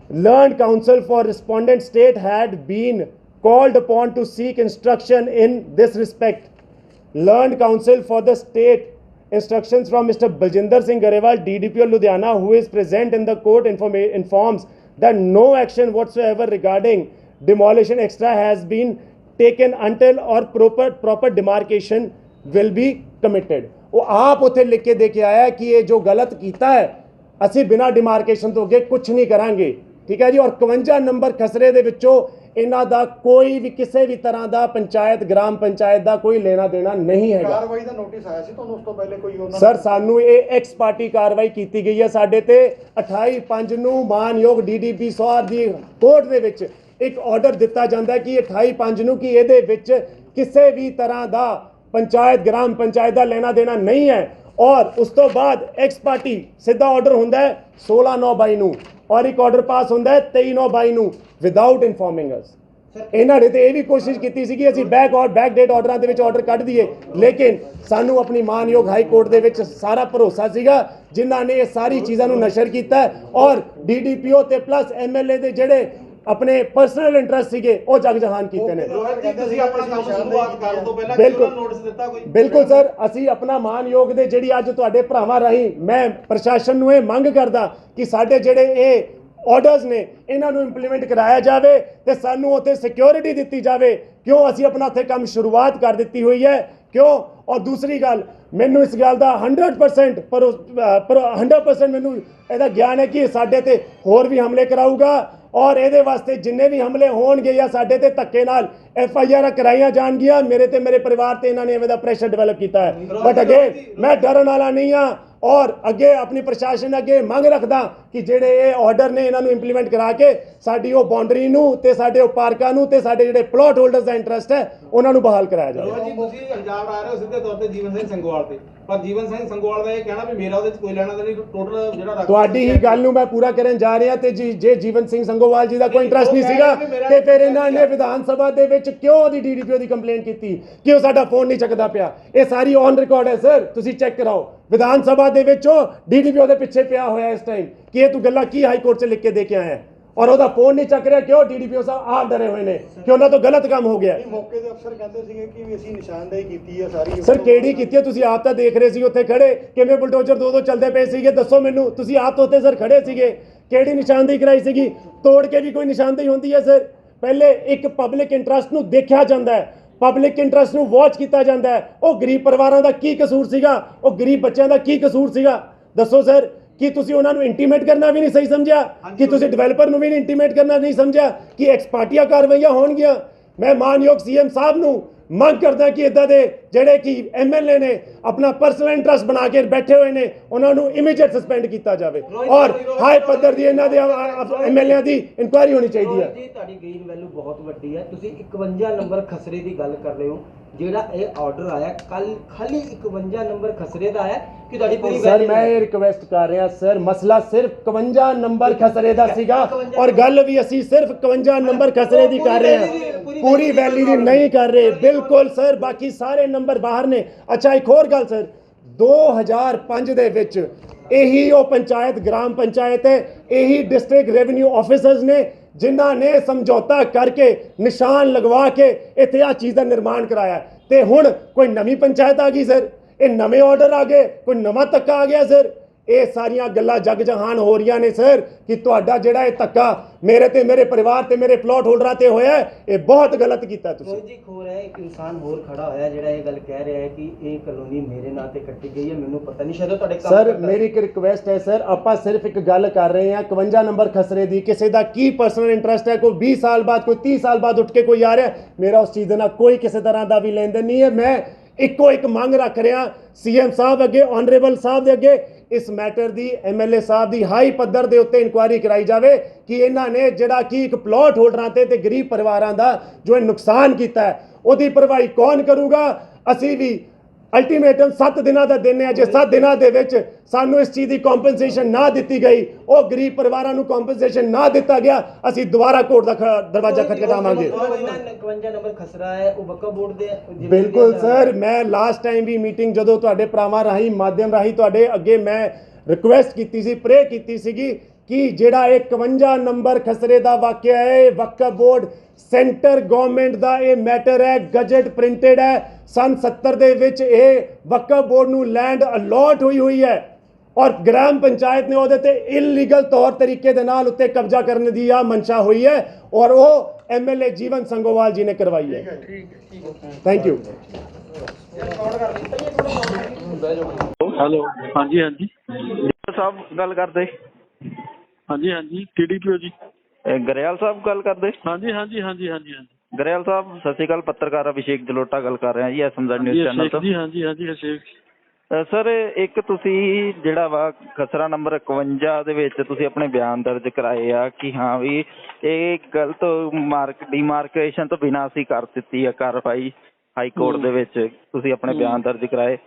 learned counsel for respondent state had been called upon to seek instruction in this respect. Learned counsel for the state instructions from Mr. Baljinder Singh Garewal, DDPO Ludhiana, who is present in the court, informa- informs that no action whatsoever regarding demolition extra has been taken until or proper proper demarcation will be committed. ਉਹ ਆਪ ਉੱਥੇ ਲਿਖ ਕੇ ਦੇ ਕੇ ਆਇਆ ਕਿ ਇਹ ਜੋ ਗਲਤ ਕੀਤਾ ਹੈ ਅਸੀਂ ਬਿਨਾਂ ਡਿਮਾਰਕੇਸ਼ਨ ਤੋਂ ਅੱਗੇ ਕੁਝ ਨਹੀਂ ਕਰਾਂਗੇ ਠੀਕ ਹੈ ਜੀ ਔਰ 51 ਨੰਬਰ ਖਸਰੇ ਦੇ ਵਿੱਚੋਂ ਇਹਨਾਂ ਦਾ ਕੋਈ ਵੀ ਕਿਸੇ ਵੀ ਤਰ੍ਹਾਂ ਦਾ ਪੰਚਾਇਤ ਗ੍ਰਾਮ ਪੰਚਾਇਤ ਦਾ ਕੋਈ ਲੈਣਾ ਦੇਣਾ ਨਹੀਂ ਹੈਗਾ। ਕਾਰਵਾਈ ਦਾ ਨੋਟਿਸ ਆਇਆ ਸੀ ਤੁਹਾਨੂੰ ਉਸ ਤੋਂ ਪਹਿਲੇ ਕੋਈ ਉਹਨਾਂ ਸਰ ਸਾਨੂੰ ਇਹ ਐਕਸ ਪਾਰਟੀ ਕਾਰਵਾਈ ਕੀਤੀ ਗਈ ਹੈ। ਸਾਡੇ ਤੇ 28 5 ਨੂੰ ਮਾਨਯੋਗ ਡੀਡੀਪੀ ਸੌਰ ਦੀ ਕੋਰਟ ਦੇ ਵਿੱਚ ਇੱਕ ਆਰਡਰ ਦਿੱਤਾ ਜਾਂਦਾ ਹੈ ਕਿ 28 5 ਨੂੰ ਕਿ ਇਹਦੇ ਵਿੱਚ ਕਿਸੇ ਵੀ ਤਰ੍ਹਾਂ ਦਾ ਪੰਚਾਇਤ ਗ੍ਰਾਮ ਪੰਚਾਇਤ ਦਾ ਲੈਣਾ ਦੇਣਾ ਨਹੀਂ ਹੈ। ਔਰ ਉਸ ਤੋਂ ਬਾਅਦ ਐਕਸ ਪਾਰਟੀ ਸਿੱਧਾ ਆਰਡਰ ਹੁੰਦਾ ਹੈ 16 9 22 ਨੂੰ। ਔਰ ਇੱਕ ਆਰਡਰ ਪਾਸ ਹੁੰਦਾ ਹੈ 23 9 22 ਨੂੰ ਵਿਦਆਊਟ ਇਨਫੋਰਮਿੰਗ ਅਸ ਇਹਨਾਂ ਨੇ ਤੇ ਇਹ ਵੀ ਕੋਸ਼ਿਸ਼ ਕੀਤੀ ਸੀ ਕਿ ਅਸੀਂ ਬੈਕ ਔਰ ਬੈਕ ਡੇਟ ਆਰਡਰਾਂ ਦੇ ਵਿੱਚ ਆਰਡਰ ਕੱਢ ਦਈਏ। ਲੇਕਿਨ ਸਾਨੂੰ ਆਪਣੀ ਮਾਨਯੋਗ ਹਾਈ ਕੋਰਟ ਦੇ ਵਿੱਚ ਸਾਰਾ ਭਰੋਸਾ ਸੀਗਾ ਜਿਨ੍ਹਾਂ ਨੇ ਇਹ ਸਾਰੀ ਚੀਜ਼ਾਂ ਨੂੰ ਨਸ਼ਰ ਕੀਤਾ ਔਰ ਡੀਡੀਪੀਓ ਤੇ ਪਲੱਸ ਐਮਐਲਏ ਦੇ ਜਿਹੜੇ ਆਪਣੇ ਪਰਸਨਲ ਇੰਟਰਸਟ ਸੀਗੇ ਉਹ ਜਗ ਜਹਾਨ ਕੀਤੇ ਨੇ। ਰੋਹਿਤ ਜੀ ਤੁਸੀਂ ਆਪਣਾ ਕੰਮ ਸ਼ੁਰੂਆਤ ਕਰਨ ਤੋਂ ਪਹਿਲਾਂ ਬਿਲਕੁਲ। ਨੋਟਿਸ ਦਿੱਤਾ ਕੋਈ? ਬਿਲਕੁਲ ਸਰ ਅਸੀਂ ਆਪਣਾ ਮਾਨਯੋਗ ਦੇ ਜਿਹੜੀ ਅੱਜ ਤੁਹਾਡੇ ਭਰਾਵਾਂ ਰਾਹੀਂ ਮੈਂ ਪ੍ਰਸ਼ਾਸਨ ਨੂੰ ਇਹ ਮੰਗ ਕਰਦਾ ਕਿ ਸਾਡੇ ਜਿਹੜੇ ਇਹ ਆਰਡਰਸ ਨੇ ਇਹਨਾਂ ਨੂੰ ਇੰਪਲੀਮੈਂਟ ਕਰਾਇਆ ਜਾਵੇ ਤੇ ਸਾਨੂੰ ਉੱਥੇ ਸਿਕਿਉਰਿਟੀ ਦਿੱਤੀ ਜਾਵੇ। ਕਿਉਂ ਅਸੀਂ ਆਪਣਾ ਉੱਥੇ ਕੰਮ ਸ਼ੁਰੂਆਤ ਕਰ ਦਿੱਤੀ ਹੋਈ ਹੈ? ਕਿਉਂ? ਔਰ ਦੂਸਰੀ ਗੱਲ ਮੈਨੂੰ ਇਸ ਗੱਲ ਦਾ 100% ਪਰ ਉਸ- ਅਹ ਪਰ 100% ਮੈਨੂੰ ਇਹਦਾ ਗਿਆਨ ਹੈ ਕਿ ਸਾਡੇ ਤੇ ਹੋਰ ਵੀ ਹਮਲੇ ਕਰਾਊਗਾ। ਔਰ ਇਹਦੇ ਵਾਸਤੇ ਜਿੰਨੇ ਵੀ ਹਮਲੇ ਹੋਣਗੇ ਜਾਂ ਸਾਡੇ ਤੇ ਧੱਕੇ ਨਾਲ ਐਫ ਆਈ ਆਰ ਕਰਾਈਆਂ ਜਾਣਗੀਆਂ। ਮੇਰੇ ਤੇ ਮੇਰੇ ਪਰਿਵਾਰ ਤੇ ਇਹਨਾਂ ਨੇ ਐਵੇਂ ਦਾ ਪ੍ਰੈਸ਼ਰ ਡਿਵੈਲਪ ਕੀਤਾ ਹੈ। ਬਟ ਅਗੇ ਮੈਂ ਡਰਨ ਵਾਲਾ ਨਹੀਂ ਆ ਔਰ ਅੱਗੇ ਆਪਣੀ ਪ੍ਰਸ਼ਾਸਨ ਅੱਗੇ ਮੰਗ ਰੱਖਦਾ ਕਿ ਜਿਹੜੇ ਇਹ ਆਰਡਰ ਨੇ ਇਹਨਾਂ ਨੂੰ ਇੰਪਲੀਮੈਂਟ ਕਰਾ ਕੇ ਸਾਡੀ ਉਹ ਬਾਉਂਡਰੀ ਨੂੰ ਤੇ ਸਾਡੇ ਉਹ ਪਾਰਕਾਂ ਨੂੰ ਤੇ ਸਾਡੇ ਜਿਹੜੇ ਪਲਾਟ ਹੋਲਡਰਸ ਦਾ ਇੰਟਰਸਟ ਹੈ ਉਹਨਾਂ ਨੂੰ ਬਹਾਲ ਕਰਾਇਆ ਜਾਵੇ। ਜੀ ਤੁਸੀਂ ਇਲਜ਼ਾਮ ਲਾ ਰਹੇ ਹੋ ਸਿੱਧੇ ਤੌਰ ਤੇ ਜੀਵਨ ਸਿੰਘ ਸੰਗੋਵਾਲ ਤੇ। ਪਰ ਜੀਵਨ ਸਿੰਘ ਸੰਗੋਵਾਲ ਦਾ ਇਹ ਕਹਿਣਾ ਵੀ ਮੇਰਾ ਉਹਦੇ 'ਚ ਕੋਈ ਲੈਣਾ ਦੇਣਾ ਨਹੀਂ ਟੋਟਲ ਜਿਹੜਾ ਤੁਹਾਡੀ ਹੀ ਗੱਲ ਨੂੰ ਮੈਂ ਪੂਰਾ ਕਰਨ ਜਾ ਰਿਹਾ ਤੇ ਜੀ ਜੇ ਜੀਵਨ ਸਿੰਘ ਸੰਗੋਵਾਲ ਜੀ ਦਾ ਕੋਈ ਇੰਟਰਸਟ ਨਹੀਂ ਸੀਗਾ ਤੇ ਫਿਰ ਇਹਨਾਂ ਨੇ ਵਿਧਾਨ ਸਭਾ ਦੇ ਵਿੱਚ ਕਿਉਂ ਉਹਦੀ ਡੀਡੀਪੀਓ ਦੀ ਕੰਪਲੇਂਟ ਕੀਤੀ? ਕਿ ਉਹ ਸਾਡਾ ਫੋਨ ਨਹੀਂ ਚੱਕਦਾ ਪਿਆ? ਇਹ ਸਾਰੀ ਔਨ ਰਿਕਾਰਡ ਹੈ ਸਰ ਤੁਸੀਂ ਚੈੱਕ ਕਰਾਓ। ਵਿਧਾਨ ਸਭਾ ਦੇ ਵਿੱਚ ਉਹ ਡੀਡੀਪੀਓ ਦੇ ਪਿੱਛੇ ਪਿਆ ਹੋਇਆ ਇਸ ਟਾਈਮ ਕਿ ਇਹ ਤੂੰ ਗੱਲਾਂ ਕੀ ਹਾਈ ਕੋਰਟ 'ਚ ਲਿਖ ਕੇ ਦੇ ਕੇ ਆਇਆ? ਔਰ ਉਹਦਾ ਫੋਨ ਨਹੀਂ ਚੱਕ ਰਿਹਾ ਕਿਉਂ ਡੀਡੀਪੀਓ ਸਾਹਿਬ ਆਪ ਡਰੇ ਹੋਏ ਨੇ? ਕਿ ਉਹਨਾਂ ਤੋਂ ਗਲਤ ਕੰਮ ਹੋ ਗਿਆ? ਮੌਕੇ ਦੇ ਅਫਸਰ ਕਹਿੰਦੇ ਸੀਗੇ ਕਿ ਵੀ ਅਸੀਂ ਨਿਸ਼ਾਨਦੇਹੀ ਕੀਤੀ ਹੈ ਸਾਰੀ ਸਰ ਕਿਹੜੀ ਕੀਤੀ ਹੈ ਤੁਸੀਂ ਆਪ ਤਾਂ ਦੇਖ ਰਹੇ ਸੀ ਉੱਥੇ ਖੜੇ। ਕਿਵੇਂ ਬੁਲਡੋਜ਼ਰ ਦੋ ਦੋ ਚੱਲਦੇ ਪਏ ਸੀਗੇ? ਦੱਸੋ ਮੈਨੂੰ। ਤੁਸੀਂ ਆਪ ਤਾਂ ਉੱਥੇ ਸਰ ਖੜੇ ਸੀਗੇ। ਕਿਹੜੀ ਨਿਸ਼ਾਨਦੇਹੀ ਕਰਾਈ ਸੀਗੀ? ਤੋੜ ਕੇ ਵੀ ਕੋਈ ਨਿਸ਼ਾਨਦੇਹੀ ਹੁੰਦੀ ਹੈ ਸਰ ਪਹਿਲੇ ਇੱਕ ਪਬਲਿਕ ਇੰਟਰਸਟ ਨੂੰ ਦੇਖਿਆ ਜਾਂਦਾ ਹੈ। ਪਬਲਿਕ ਇੰਟਰਸਟ ਨੂੰ ਵਾਚ ਕੀਤਾ ਜਾਂਦਾ ਹੈ। ਉਹ ਗਰੀਬ ਪਰਿਵਾਰਾਂ ਦਾ ਕੀ ਕਸੂਰ ਸੀਗਾ? ਉਹ ਗਰੀਬ ਬੱਚਿਆਂ ਦਾ ਕੀ ਕਸੂਰ ਸੀਗਾ? ਦੱਸੋ ਸਰ ਕੀ ਤੁਸੀਂ ਉਹਨਾਂ ਨੂੰ ਇੰਟੀਮੇਟ ਕਰਨਾ ਵੀ ਨਹੀਂ ਸਹੀ ਸਮਝਿਆ? ਕਿ ਤੁਸੀਂ ਡਿਵੈਲਪਰ ਨੂੰ ਵੀ ਨਹੀਂ ਇੰਟੀਮੇਟ ਕਰਨਾ ਨਹੀਂ ਸਮਝਿਆ? ਕਿ ਐਕਸਪਾਰਟੀਆਂ ਕਾਰਵਾਈਆਂ ਹੋਣਗੀਆਂ? ਮੈਂ ਮਾਨਯੋਗ ਸੀਐਮ ਸਾਹਿਬ ਨੂੰ ਮੰਗ ਕਰਦਾ ਕਿ ਇਦਾਂ ਦੇ ਜਿਹੜੇ ਕਿ ਐਮਐਲਏ ਨੇ ਆਪਣਾ ਪਰਸਨਲ ਇੰਟਰਸਟ ਬਣਾ ਕੇ ਬੈਠੇ ਹੋਏ ਨੇ ਉਹਨਾਂ ਨੂੰ ਇਮੀਡੀਏਟ ਸਸਪੈਂਡ ਕੀਤਾ ਜਾਵੇ। ਔਰ ਹਾਈ ਪੱਧਰ ਦੀ ਇਹਨਾਂ ਦੇ ਐਮਐਲਏ ਦੀ ਇਨਕੁਆਇਰੀ ਹੋਣੀ ਚਾਹੀਦੀ ਹੈ। ਜੀ ਤੁਹਾਡੀ ਗ੍ਰੀਨ ਵੈਲਿਊ ਬਹੁਤ ਵੱਡੀ ਹੈ। ਤੁਸੀਂ 51 ਨੰਬਰ ਖਸਰੇ ਦੀ ਗੱਲ ਕਰ ਰਹੇ ਹੋ। ਜਿਹੜਾ ਇਹ ਆਰਡਰ ਆਇਆ ਕੱਲ ਖਾਲੀ 51 ਨੰਬਰ ਖਸਰੇ ਦਾ ਆਇਆ ਕਿ ਤੁਹਾਡੀ ਪੂਰੀ ਸਰ ਮੈਂ ਇਹ ਰਿਕਵੈਸਟ ਕਰ ਰਿਹਾ ਸਰ ਮਸਲਾ ਸਿਰਫ 51 ਨੰਬਰ ਖਸਰੇ ਦਾ ਸੀਗਾ ਔਰ ਗੱਲ ਵੀ ਅਸੀਂ ਸਿਰਫ 51 ਨੰਬਰ ਖਸਰੇ ਦੀ ਕਰ ਰਹੇ ਹਾਂ। ਪੂਰੀ ਵੈਲੀ ਦੀ ਨਹੀਂ ਕਰ ਰਹੇ। ਬਿਲਕੁਲ ਸਰ ਬਾਕੀ ਸਾਰੇ ਨੰਬਰ ਬਾਹਰ ਨੇ। ਅੱਛਾ ਇੱਕ ਹੋਰ ਗੱਲ ਸਰ 2005 ਦੇ ਵਿੱਚ ਇਹੀ ਉਹ ਪੰਚਾਇਤ ਗ੍ਰਾਮ ਪੰਚਾਇਤ ਹੈ ਇਹੀ ਡਿਸਟ੍ਰਿਕਟ ਰੈਵਨਿਊ ਆਫੀਸਰਸ ਨੇ ਜਿਨ੍ਹਾਂ ਨੇ ਸਮਝੌਤਾ ਕਰਕੇ ਨਿਸ਼ਾਨ ਲਗਵਾ ਕੇ ਇੱਥੇ ਆ ਚੀਜ਼ ਦਾ ਨਿਰਮਾਣ ਕਰਾਇਆ ਤੇ ਹੁਣ ਕੋਈ ਨਵੀਂ ਪੰਚਾਇਤ ਆ ਗਈ, ਸਰ। ਇਹ ਨਵੇਂ ਆਰਡਰ ਆ ਗਏ, ਕੋਈ ਨਵਾਂ ਤੱਕਾ ਆ ਗਿਆ, ਸਰ। ਇਹ ਸਾਰੀਆਂ ਗੱਲਾਂ ਜਗ ਜਹਾਨ ਹੋ ਰਹੀਆਂ ਨੇ ਸਰ ਕਿ ਤੁਹਾਡਾ ਜਿਹੜਾ ਇਹ ਧੱਕਾ ਮੇਰੇ ਤੇ ਮੇਰੇ ਪਰਿਵਾਰ ਤੇ ਮੇਰੇ ਪਲਾਟ ਹੋਲਡਰਾਂ ਤੇ ਹੋਇਆ ਇਹ ਬਹੁਤ ਗਲਤ ਕੀਤਾ ਤੁਸੀਂ। ਜੀ ਖੋਰ ਹੈ ਇੱਕ ਇਨਸਾਨ ਹੋਰ ਖੜਾ ਹੋਇਆ ਜਿਹੜਾ ਇਹ ਗੱਲ ਕਹਿ ਰਿਹਾ ਹੈ ਕਿ ਇਹ ਕਲੋਨੀ ਮੇਰੇ ਨਾਂ ਤੇ ਕੱਟੀ ਗਈ ਹੈ ਮੈਨੂੰ ਪਤਾ ਨਹੀਂ ਸ਼ਾਇਦ ਤੁਹਾਡੇ ਕੰਮ ਸਰ ਮੇਰੀ ਇੱਕ ਰਿਕੁਐਸਟ ਹੈ ਸਰ ਆਪਾਂ ਸਿਰਫ ਇੱਕ ਗੱਲ ਕਰ ਰਹੇ ਹਾਂ 51 ਨੰਬਰ ਖਸਰੇ ਦੀ ਕਿਸੇ ਦਾ ਕੀ ਪਰਸਨਲ ਇੰਟਰਸਟ ਹੈ ਕੋਈ 20 ਸਾਲ ਬਾਅਦ ਕੋਈ 30 ਸਾਲ ਬਾਅਦ ਉੱਠ ਕੇ ਕੋਈ ਆ ਰਿਹਾ ਮੇਰਾ ਉਸ ਚੀਜ਼ ਨਾਲ ਕੋਈ ਕਿਸੇ ਤਰ੍ਹਾਂ ਦਾ ਵੀ ਲੈਣ ਦੇਣ ਨਹੀਂ ਹੈ। ਮੈਂ ਇੱਕੋ ਇੱਕ ਮੰਗ ਰੱਖ ਰਿਹਾ ਸੀਐਮ ਸਾਹਿਬ ਅੱਗੇ ਆਨਰੇਬਲ ਸਾਹਿਬ ਦੇ ਅੱਗੇ ਇਸ ਮੈਟਰ ਦੀ ਐਮਐਲਏ ਸਾਹਿਬ ਦੀ ਹਾਈ ਪੱਧਰ ਦੇ ਉੱਤੇ ਇਨਕੁਆਇਰੀ ਕਰਾਈ ਜਾਵੇ ਕਿ ਇਹਨਾਂ ਨੇ ਜਿਹੜਾ ਕਿ ਇੱਕ ਪਲਾਟ ਹੋਲਡਰਾਂ ਤੇ ਤੇ ਗਰੀਬ ਪਰਿਵਾਰਾਂ ਦਾ ਜੋ ਨੁਕਸਾਨ ਕੀਤਾ ਉਹਦੀ ਭਰਵਾਈ ਕੌਣ ਕਰੂਗਾ? ਅਸੀਂ ਵੀ ਅਲਟੀਮੇਟਮ 7 ਦਿਨਾਂ ਦਾ ਦਿਨ ਹੈ। ਜੇ 7 ਦਿਨਾਂ ਦੇ ਵਿੱਚ ਸਾਨੂੰ ਇਸ ਚੀਜ਼ ਦੀ ਕੰਪਨਸੇਸ਼ਨ ਨਾ ਦਿੱਤੀ ਗਈ ਉਹ ਗਰੀਬ ਪਰਿਵਾਰਾਂ ਨੂੰ ਕੰਪਨਸੇਸ਼ਨ ਨਾ ਦਿੱਤਾ ਗਿਆ ਅਸੀਂ ਦੁਬਾਰਾ ਕੋਰਟ ਦਾ ਦਰਵਾਜ਼ਾ ਖਟਖਟਾਵਾਂਗੇ ਉਹ ਇਹਨਾਂ 51 ਨੰਬਰ ਖਸਰਾ ਹੈ ਉਹ ਵਕਫ ਬੋਰਡ ਦੇ ਬਿਲਕੁਲ ਸਰ ਮੈਂ ਲਾਸਟ ਟਾਈਮ ਵੀ ਮੀਟਿੰਗ ਜਦੋਂ ਤੁਹਾਡੇ ਭਰਾਵਾਂ ਰਾਹੀਂ ਮਾਧਿਅਮ ਰਾਹੀਂ ਤੁਹਾਡੇ ਅੱਗੇ ਮੈਂ ਰਿਕੁਐਸਟ ਕੀਤੀ ਸੀ ਪ੍ਰੇ ਕੀਤੀ ਸੀਗੀ ਕਿ ਜਿਹੜਾ ਇਹ 51 ਨੰਬਰ ਖਸਰੇ ਦਾ ਵਾਕਿਆ ਹੈ ਇਹ ਵਕਫ ਬੋਰਡ ਸੈਂਟਰ ਗਵਰਨਮੈਂਟ ਦਾ ਇਹ ਮੈਟਰ ਹੈ ਗਜਟ ਪ੍ਰਿੰਟਡ ਹੈ। ਸਨ 70 ਦੇ ਵਿੱਚ ਇਹ ਵਕਫ ਬੋਰਡ ਨੂੰ ਲੈਂਡ ਅਲਾਟ ਹੋਈ ਹੋਈ ਹੈ ਔਰ ਗ੍ਰਾਮ ਪੰਚਾਇਤ ਨੇ ਉਹਦੇ ਤੇ ਇਲੀਗਲ ਤੌਰ ਤਰੀਕੇ ਦੇ ਨਾਲ ਉੱਤੇ ਕਬਜ਼ਾ ਕਰਨ ਦੀ ਆ ਮਨਸ਼ਾ ਹੋਈ ਹੈ ਔਰ ਉਹ ਐਮਐਲਏ ਜੀਵਨ ਸੰਗੋਵਾਲ ਜੀ ਨੇ ਕਰਵਾਈ ਹੈ। ਥੈਂਕ ਯੂ ਹੈਲੋ ਹਾਂਜੀ ਹਾਂਜੀ। ਸਾਹਿਬ ਗੱਲ ਕਰਦੇ। ਹਾਂਜੀ ਹਾਂਜੀ। ਟੀਡੀਪੀਓ ਜੀ? ਇਹ ਗਰੇਵਾਲ ਸਾਹਿਬ ਗੱਲ ਕਰਦੇ? ਹਾਂਜੀ ਹਾਂਜੀ ਹਾਂਜੀ ਹਾਂਜੀ ਹਾਂਜੀ। ਗਰੇਵਾਲ ਸਾਹਿਬ ਸਤਿ ਸ਼੍ਰੀ ਅਕਾਲ ਪੱਤਰਕਾਰ ਅਭਿਸ਼ੇਕ ਜਲੋਟਾ ਗੱਲ ਕਰ ਰਿਹਾ ਜੀ ਐਸਐਮਜ਼ੈਡ ਨਿਊਜ਼ ਜੀ ਚੈਨਲ ਤੋਂ। ਜੀ ਹਾਂਜੀ ਹਾਂਜੀ ਅਸ਼ੇਕ ਸਰ ਇੱਕ ਤੁਸੀਂ ਜਿਹੜਾ ਵਾ ਖਸਰਾ ਨੰਬਰ 51 ਦੇ ਵਿੱਚ ਤੁਸੀਂ ਆਪਣੇ ਬਿਆਨ ਦਰਜ ਕਰਾਏ ਆ ਕਿ ਹਾਂ ਵੀ ਇਹ ਗਲਤ ਮਾਰਕ ਡਿਮਾਰਕੇਸ਼ਨ ਤੋਂ ਬਿਨਾਂ ਅਸੀਂ ਕਰ ਦਿੱਤੀ ਆ ਕਾਰਵਾਈ ਹਾਈ ਕੋਰਟ ਦੇ ਵਿੱਚ। ਤੁਸੀਂ ਆਪਣੇ ਬਿਆਨ ਦਰਜ ਕਰਾਏ।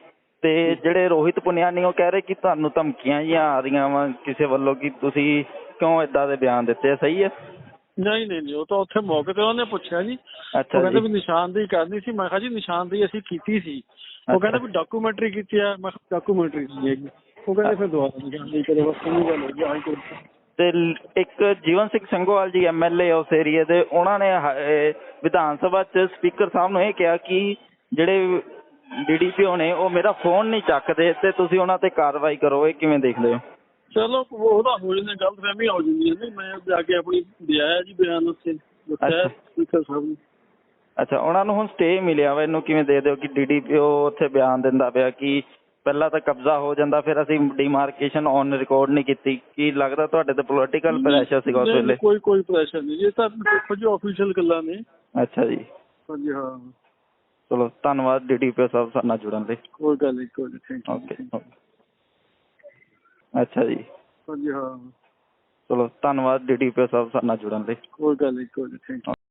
ਤੇ ਜਿਹੜੇ ਰੋਹਿਤ ਪੁਨਿਆਨੀ ਉਹ ਕਹਿ ਰਹੇ ਕਿ ਤੁਹਾਨੂੰ ਧਮਕੀਆਂ ਜਿਹੀਆਂ ਆ ਰਹੀਆਂ ਵਾ ਕਿਸੇ ਵੱਲੋਂ ਕਿ ਤੁਸੀਂ ਕਿਉਂ ਇਦਾਂ ਦੇ ਬਿਆਨ ਦਿੱਤੇ ਆ? ਸਹੀ ਹੈ ਨਹੀਂ ਨਹੀਂ ਨਹੀਂ ਉਹ ਤਾਂ ਉੱਥੇ ਮੌਕੇ ਤੇ ਉਹਨੇ ਪੁੱਛਿਆ ਜੀ। ਉਹ ਅੱਛਾ ਕਹਿੰਦੇ ਜੀ। ਵੀ ਨਿਸ਼ਾਨਦੇਹੀ ਕਰਨੀ ਸੀ। ਮੈਂ ਕਿਹਾ ਜੀ ਨਿਸ਼ਾਨਦੇਹੀ ਅਸੀਂ ਕੀਤੀ ਸੀ। ਉਹ। ਕਹਿੰਦੇ ਵੀ ਡਾਕੂਮੈਂਟਰੀ ਕੀਤੀ ਆ। ਮੈਂ ਕਿਹਾ ਡਾਕੂਮੈਂਟਰੀ ਨਹੀਂ ਹੈਗੀ। ਉਹ ਕਹਿੰਦੇ ਫਿਰ ਦੁਬਾਰਾ ਨਿਸ਼ਾਨਦੇਹੀ ਕਰੋ ਬਸ ਇਹ ਗੱਲ ਹੋ ਗਈ ਹਾਈ ਕੋਰਟ ਤੋਂ ਤੇ ਲ- ਇੱਕ ਜੀਵਨ ਸਿੰਘ ਸੰਘੋਵਾਲ ਜੀ ਐਮਐਲਏ ਉਸ ਏਰੀਏ ਦੇ ਉਹਨਾਂ ਨੇ ਹ- ਇਹ ਵਿਧਾਨ ਸਭਾ ਚ ਸਪੀਕਰ ਸਾਹਿਬ ਨੂੰ ਇਹ ਕਿਹਾ ਕਿ ਜਿਹੜੇ ਡੀਡੀਪੀਓ ਨੇ ਉਹ ਮੇਰਾ ਫੋਨ ਨਹੀਂ ਚੱਕਦੇ ਤੇ ਤੁਸੀਂ ਉਹਨਾਂ ਤੇ ਕਾਰਵਾਈ ਕਰੋ ਇਹ ਕਿਵੇਂ ਦੇਖਦੇ ਹੋ? ਚਲੋ ਉਹ- ਉਹਦਾ ਹੋ ਜਾਂਦੇ ਗਲਤਫਹਿਮੀ ਹੋ ਜਾਂਦੀ ਹੈ ਨਹੀਂ ਮੈਂ ਜਾ ਕੇ ਆਪਣੀ ਦਿਆਇਆ ਜੀ ਬਿਆਨ ਉੱਥੇ ਦੱਸਿਆ। ਸਪੀਕਰ ਸਾਹਿਬ ਨੂੰ। ਅੱਛਾ ਉਹਨਾਂ ਨੂੰ ਹੁਣ ਸਟੇ ਮਿਲਿਆ ਵਾ ਇਹਨੂੰ ਕਿਵੇਂ ਦੇ ਦਿਓ ਕਿ ਡੀਡੀਪੀਓ ਉੱਥੇ ਬਿਆਨ ਦਿੰਦਾ ਪਿਆ ਕਿ ਪਹਿਲਾਂ ਤਾਂ ਕਬਜ਼ਾ ਹੋ ਜਾਂਦਾ ਫਿਰ ਅਸੀਂ ਡਿਮਾਰਕੇਸ਼ਨ ਔਨ ਰਿਕਾਰਡ ਨਹੀਂ ਕੀਤੀ ਕੀ ਲੱਗਦਾ ਤੁਹਾਡੇ ਤੇ ਪੋਲੀਟੀਕਲ ਪ੍ਰੈਸ਼ਰ ਸੀਗਾ ਉਸ ਵੇਲੇ? ਕੋਈ ਕੋਈ ਪ੍ਰੈਸ਼ਰ ਨਹੀਂ ਇਹ ਤਾਂ ਜੀ ਆਫੀਸ਼ੀਅਲ ਗੱਲਾਂ ਨੇ। ਅੱਛਾ ਜੀ। ਹਾਂਜੀ ਹਾਂ। ਚਲੋ ਧੰਨਵਾਦ ਡੀਡੀਪੀਓ ਸਾਹਿਬ ਸਾਡੇ ਨਾਲ ਜੁੜਨ ਲਈ। ਕੋਈ ਗੱਲ ਨਹੀਂ ਕੋਈ ਥੈਂਕ ਓਕੇ ਅੱਛਾ ਜੀ। ਹਾਂਜੀ ਹਾਂ। ਚਲੋ ਧੰਨਵਾਦ ਡੀਡੀਪੀਓ ਸਾਹਿਬ ਸਾਡੇ ਨਾਲ ਜੁੜਨ ਲਈ। ਕੋਈ ਗੱਲ ਨਹੀਂ ਕੋਈ ਥੈਂਕ ਯੂ